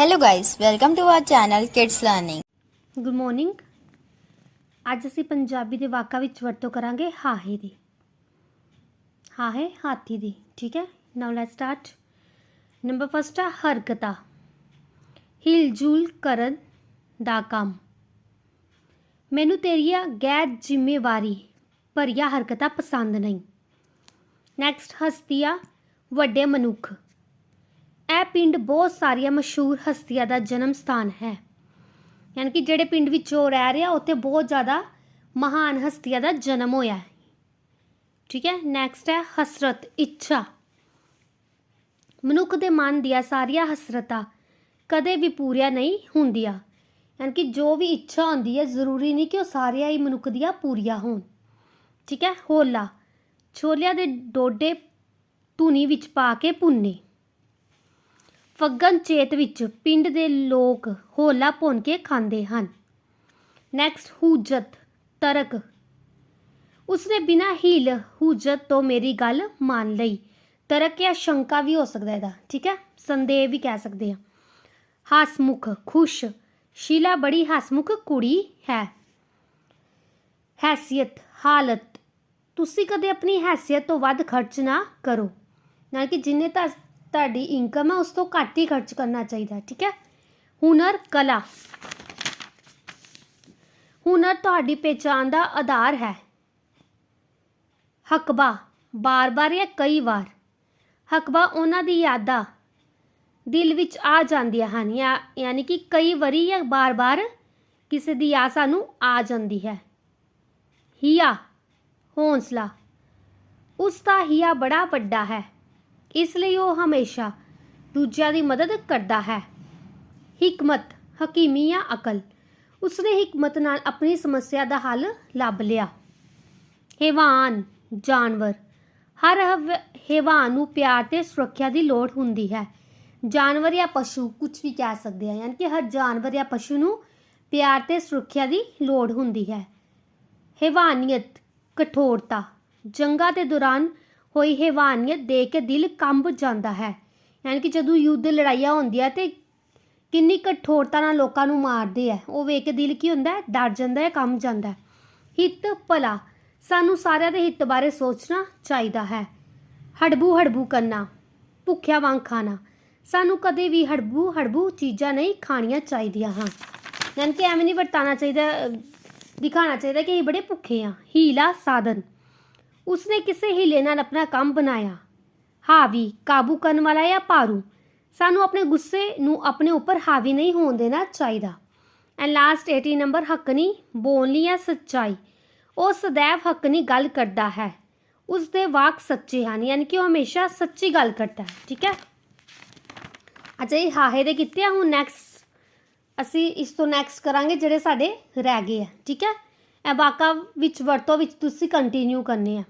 Hello guys, welcome to our channel Kids Learning. Good morning ਅੱਜ ਅਸੀਂ ਪੰਜਾਬੀ ਦੇ ਵਾਕਾਂ ਵਿੱਚ ਵਰਤੋਂ ਕਰਾਂਗੇ ਹਾਹੇ ਦੀ। ਹਾਹੇ ਹਾਥੀ ਦੀ ਠੀਕ ਹੈ? Now let's start number first ਆ ਹਰਕਤਾਂ। ਹਿਲਜੁਲ ਕਰਨ ਦਾ ਕੰਮ। ਮੈਨੂੰ ਤੇਰੀਆਂ ਗੈਰ ਜ਼ਿੰਮੇਵਾਰੀ ਭਰੀਆਂ ਹਰਕਤਾਂ ਪਸੰਦ ਨਹੀਂ। ਨੈਕਸਟ ਹਸਤੀਆਂ ਵੱਡੇ ਮਨੁੱਖ। ਇਹ ਪਿੰਡ ਬਹੁਤ ਸਾਰੀਆਂ ਮਸ਼ਹੂਰ ਹਸਤੀਆਂ ਦਾ ਜਨਮ ਸਥਾਨ ਹੈ। ਯਾਨੀ ਕਿ ਜਿਹੜੇ ਪਿੰਡ ਵਿੱਚ ਉਹ ਰਹਿ ਰਿਹਾ, ਉੱਥੇ ਬਹੁਤ ਜ਼ਿਆਦਾ ਮਹਾਨ ਹਸਤੀਆਂ ਦਾ ਜਨਮ ਹੋਇਆ ਠੀਕ ਹੈ ਨੈਕਸਟ ਹੈ ਹਸਰਤ ਇੱਛਾ। ਮਨੁੱਖ ਦੇ ਮਨ ਦੀਆਂ ਸਾਰੀਆਂ ਹਸਰਤਾਂ ਕਦੇ ਵੀ ਪੂਰੀਆਂ ਨਹੀਂ ਹੁੰਦੀਆਂ। ਯਾਨੀ ਕਿ ਜੋ ਵੀ ਇੱਛਾ ਹੁੰਦੀ ਹੈ, ਜ਼ਰੂਰੀ ਨਹੀਂ ਕਿ ਉਹ ਸਾਰੀਆਂ ਹੀ ਮਨੁੱਖ ਦੀਆਂ ਪੂਰੀਆਂ ਹੋਣ। ਠੀਕ ਹੈ, ਹੋਲਾ। ਛੋਲਿਆਂ ਦੇ ਡੋਡੇ ਧੂਣੀ ਵਿੱਚ ਪਾ ਕੇ ਭੁੰਨੇ। ਫੱਗਣ ਚੇਤ ਵਿੱਚ ਪਿੰਡ ਦੇ ਲੋਕ ਹੋਲਾ ਭੁੰਨ ਕੇ ਖਾਂਦੇ ਹਨ। ਨੈਕਸਟ ਹੂਜਤ, ਤਰਕ। ਉਸਨੇ ਬਿਨਾਂ ਹੀਲ ਹੂਜਤ ਤੋਂ ਮੇਰੀ ਗੱਲ ਮੰਨ ਲਈ। ਤਰਕ ਜਾਂ ਸ਼ੰਕਾ ਵੀ ਹੋ ਸਕਦਾ ਇਹਦਾ, ਠੀਕ ਹੈ? ਸੰਦੇਹ ਵੀ ਕਹਿ ਸਕਦੇ ਹਾਂ। ਹਸਮੁਖ, ਖੁਸ਼। ਸ਼ੀਲਾ ਬੜੀ ਹਸਮੁਖ ਕੁੜੀ ਹੈ। ਹੈਸੀਅਤ, ਹਾਲਤ। ਤੁਸੀਂ ਕਦੇ ਆਪਣੀ ਹੈਸੀਅਤ ਤੋਂ ਵੱਧ ਖਰਚ ਨਾ ਕਰੋ। ਨਾਲ ਕਿ ਜਿੰਨੇ ਤਾਂ ਤੁਹਾਡੀ ਇਨਕਮ ਹੈ, ਉਸ ਤੋਂ ਘੱਟ ਹੀ ਖਰਚ ਕਰਨਾ ਚਾਹੀਦਾ, ਠੀਕ ਹੈ? ਹੁਨਰ, ਕਲਾ। ਹੁਨਰ ਤੁਹਾਡੀ ਪਹਿਚਾਣ ਦਾ ਆਧਾਰ ਹੈ। ਹਕਬਾ, ਬਾਰ-ਬਾਰ ਜਾਂ ਕਈ ਵਾਰ। ਹਕਬਾ ਉਹਨਾਂ ਦੀ ਯਾਦਾਂ ਦਿਲ ਵਿੱਚ ਆ ਜਾਂਦੀਆਂ ਹਨ ਜਾਂ ਯਾਨੀ ਕਿ ਕਈ ਵਾਰੀ ਜਾਂ ਬਾਰ-ਬਾਰ ਕਿਸੇ ਦੀ ਯਾਦ ਸਾਨੂੰ ਆ ਜਾਂਦੀ ਹੈ। ਹੀਆ, ਹੌਂਸਲਾ। ਉਸ ਦਾ ਹਿਆ ਬੜਾ ਵੱਡਾ ਹੈ। ਇਸ ਲਈ ਉਹ ਹਮੇਸ਼ਾ ਦੂਜਿਆਂ ਦੀ ਮਦਦ ਕਰਦਾ ਹੈ। ਹਕਮਤ, ਹਕੀਮੀ ਜਾਂ ਅਕਲ, ਉਸਨੇ ਹਕਮਤ ਨਾਲ ਆਪਣੀ ਸਮੱਸਿਆ ਦਾ ਹੱਲ ਲੱਭ ਲਿਆ। ਹੈਵਾਨ, ਜਾਨਵਰ, ਹਰ ਹਵ- ਨੂੰ ਪਿਆਰ ਤੇ ਸੁਰੱਖਿਆ ਦੀ ਲੋੜ ਹੁੰਦੀ ਹੈ। ਜਾਨਵਰ ਜਾਂ ਪਸ਼ੂ ਕੁਝ ਵੀ ਕਹਿ ਸਕਦੇ ਆ, ਯਾਨੀ ਕਿ ਹਰ ਜਾਨਵਰ ਜਾਂ ਪਸ਼ੂ ਨੂੰ ਪਿਆਰ ਤੇ ਸੁਰੱਖਿਆ ਦੀ ਲੋੜ ਹੁੰਦੀ ਹੈ। ਹੈਵਾਨੀਅਤ, ਕਠੋਰਤਾ, ਜੰਗਾਂ ਦੇ ਦੌਰਾਨ ਹੋਈ ਹੈਵਾਨੀਅਤ ਦੇਖ ਕੇ ਦਿਲ ਕੰਬ ਜਾਂਦਾ ਹੈ। ਯਾਨੀ ਕਿ ਜਦੋਂ ਯੁੱਧ ਲੜਾਈਆਂ ਹੁੰਦੀਆਂ ਤੇ ਕਿੰਨੀ ਕਠੋਰਤਾ ਨਾਲ ਲੋਕਾਂ ਨੂੰ ਮਾਰਦੇ ਆ ਉਹ ਵੇਖ ਕੇ ਦਿਲ ਕੀ ਹੁੰਦਾ ਡਰ ਜਾਂਦਾ ਹੈ ਕੰਬ ਜਾਂਦਾ ਹੈ। ਹਿੱਤ ਭਲਾ ਸਾਨੂੰ ਸਾਰਿਆਂ ਦੇ ਹਿੱਤ ਬਾਰੇ ਸੋਚਣਾ ਚਾਹੀਦਾ ਹੈ। ਹੜਬੂ ਹੜਬੂ ਕਰਨਾ ਭੁੱਖਿਆ ਵਾਂਗ ਖਾਣਾ ਸਾਨੂੰ ਕਦੇ ਵੀ ਹੜਬੂ ਹੜਬੂ ਚੀਜ਼ਾਂ ਨਹੀਂ ਖਾਣੀਆਂ ਚਾਹੀਦੀਆਂ ਹਨ ਯਾਨੀ ਕਿ ਐਵੇਂ ਨਹੀਂ ਵਰਤਾਣਾ ਚਾਹੀਦਾ ਅਹ, ਦਿਖਾਉਣਾ ਚਾਹੀਦਾ ਕਿ ਅਸੀਂ ਬੜੇ ਭੁੱਖੇ ਆ ਹੀਲਾ ਸਾਧਨ। ਉਸਨੇ ਕਿਸੇ ਹੀਲੇ ਨਾਲ ਆਪਣਾ ਕੰਮ ਬਣਾਇਆ। ਹਾਵੀ ਕਾਬੂ ਕਰਨ ਵਾਲਾ ਜਾਂ ਭਾਰੂ, ਸਾਨੂੰ ਆਪਣੇ ਗੁੱਸੇ ਨੂੰ ਆਪਣੇ ਉੱਪਰ ਹਾਵੀ ਨਹੀਂ ਹੋਣ ਦੇਣਾ ਚਾਹੀਦਾ। ਐਂਡ ਲਾਸਟ 18 ਨੰਬਰ ਹੱਕਣੀ ਬੋਲਣੀ ਜਾਂ ਸੱਚਾਈ, ਉਹ ਸदैव ਹੱਕਣੀ ਗੱਲ ਕਰਦਾ ਹੈ। ਉਸ ਦੇ ਵਾਕ ਸੱਚੇ ਹਨ, ਯਾਨੀ ਕਿ ਉਹ ਹਮੇਸ਼ਾ ਸੱਚੀ ਗੱਲ ਕਰਦਾ ਹੈ, ਠੀਕ ਹੈ? ਅੱਛਾ ਇਹ ਹਾਹੇ ਦੇ ਕੀਤੇ ਆ, ਹੁਣ ਨੈਕਸਟ ਅਸੀਂ ਇਸ ਤੋਂ ਨੈਕਸਟ ਕਰਾਂਗੇ ਜਿਹੜੇ ਸਾਡੇ ਰਹਿ ਗਏ ਆ, ਠੀਕ ਹੈ? ਇਹ ਵਾਕਾਂ ਵਿੱਚ, ਵਰਤੋਂ ਵਿੱਚ ਤੁਸੀਂ ਕੰਟੀਨਿਊ ਕਰਨੇ ਆ।